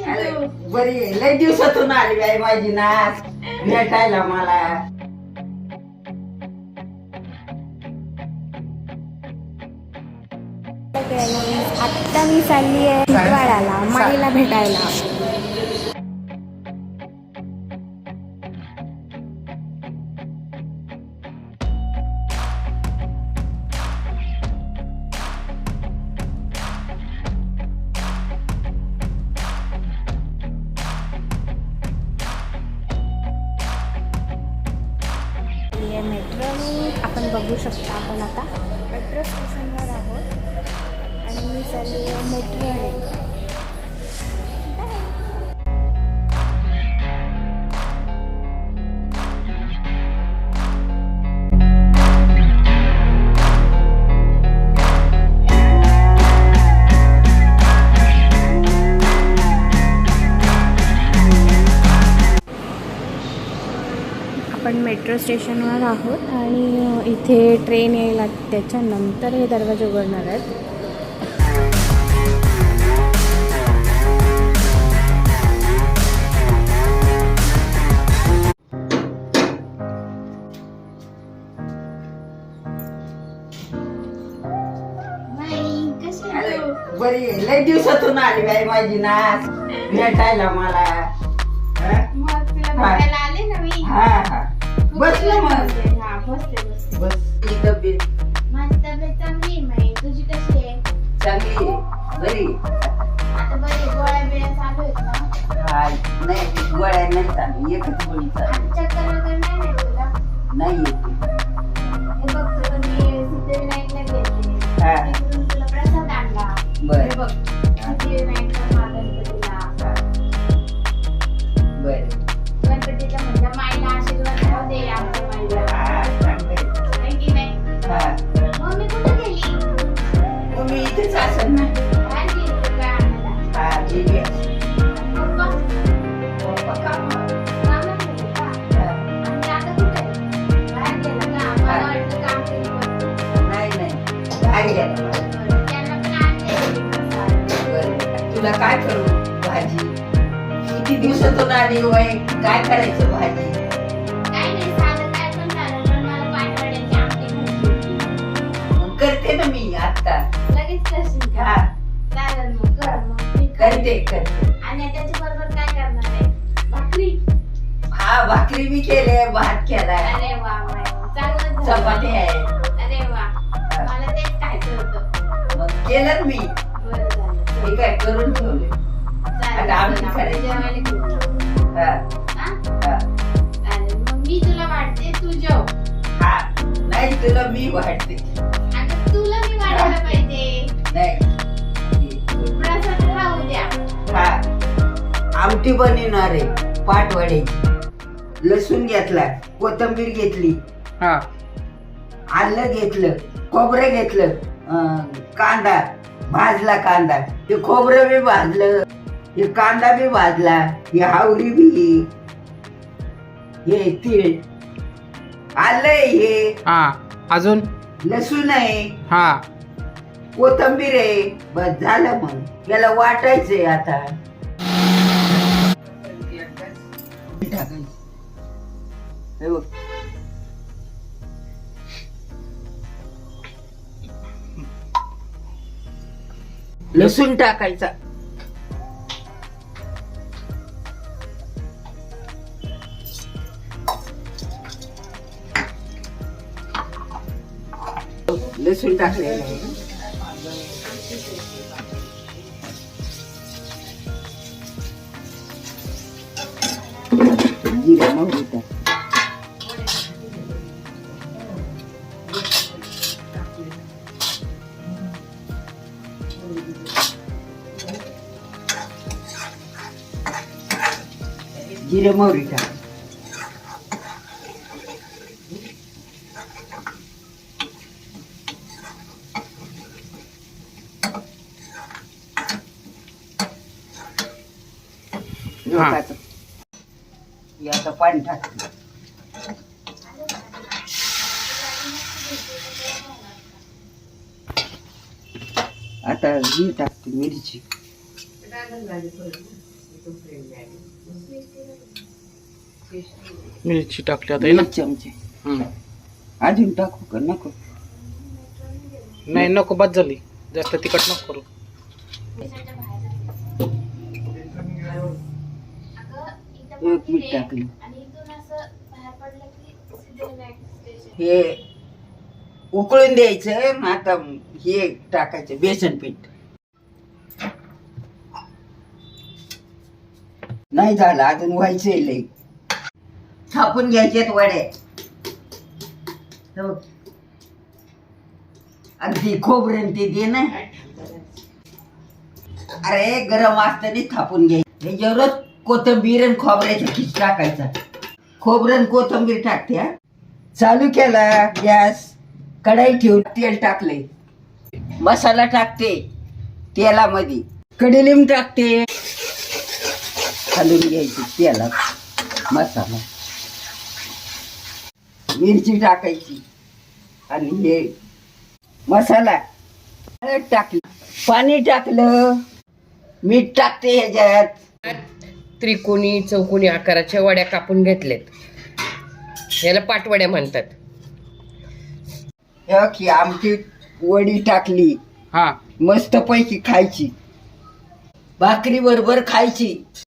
आहे? बरी आहे. लय दिवसातून आली बाई माझी नाच भेटायला मला आत्ता मी चालली आहे माईला भेटायला मेट्रो आपण बघू शकतो आपण आता. मेट्रो स्टेशनवर आहोत. आणि मी चालली आहे मेट्रोने आपण मेट्रो स्टेशनवर आहोत आणि इथे ट्रेन यायला त्याच्यानंतर हे दरवाजे उघडणार आहेत? बरी. लय दिवसातून आली बाई माझी नाच भेटायला मला हा? हा. आले ना मी बसलो मग हा बसते बसते बस तब्येत? माझी तब्येत चांगली आहे माई. तुझी कशी आहे? चांगली आहे. बरी आता बरी गोळ्या बिळ्या चालू आहेत ना? हा नाही गोळ्या नाही चालू एकच गोळी चालू तुला काय करू भाजी? किती दिवसातून आली वय? काय करायचं भाजी? करते ना मी आता. लगेच करशील का चालेल मग कर मग मी करते. करते आणि त्याच्या बरोबर काय करणार आहे? भाकरी. हा भाकरी मी केले भात केलाय अरे वा वा. चांगलं चपाती आहे. अरे वा. मला तेच खायचं होतं. मग केलं मी. हे काय करून ठेवले. आता हा. हा. हा? मी तुला वाटते तू जेव. हा. नाही तुला मी वाटते तुला मी वाटायला पाहिजे. नाही. प्रसाद खाऊ द्या. हा. आमटी बनवणार आहे पाटवड्याची लसूण घेतला कोथंबीर घेतली. हा. आलं घेतलं खोबरं घेतलं अं, कांदा. भाजला कांदा. हे खोबरं बी भाजलं. हे कांदा बी भाजला. हे हावरी बी. हे तीळ. आलं हे. हा अजून? लसूण आहे. हा. कोथंबीर आहे. बस झालं मग. याला वाटायचंय आता. टाकायचं. हे बघ. लसूण टाकायचा. लसूण टाकलेलं आहे. जिरा मोहरी टाक जिरे मोहरी टाक लोकाचं. हे आता पाणी टाकलं आता ही टाकते मिरची मिरची टाकली आता आहे ना. एक चमचे हम्म. अजून टाकू का? नको. नाही नको बाद झाली. जास्त तिखट नको करू. एक मीठ. टाकली. हे उकळून द्यायचं मग आता हे टाकायचं बेसन पीठ. नाही झालं अजून व्हायचे लई. थापून घ्यायचेत वड्या अगदी खोबरेन ते दे ना. अरे गरम असताना थापून घ्याय ह्याच्यावरच कोथंबीर आणि खोबऱ्याचा खिस टाकायचा. खोबरं कोथंबीर टाकते हा. चालू केला गॅस. कढाई ठेवून तेल टाकले मसाला टाकते तेलामध्ये. कडीलिंब टाकते. घालून घ्यायची तेलात मसाला. मिरची टाकायची आणि हे मसाला हळद टाकली. पाणी टाकलं. मीठ टाकते ह्याच्यात. त्रिकोणी चौकोनी आकाराच्या वड्या कापून घेतल्यात याला पाटवड्या म्हणतात. हे आमटी वडी टाकली. हा. मस्त पैकी खायची. भाकरी बरोबर खायची.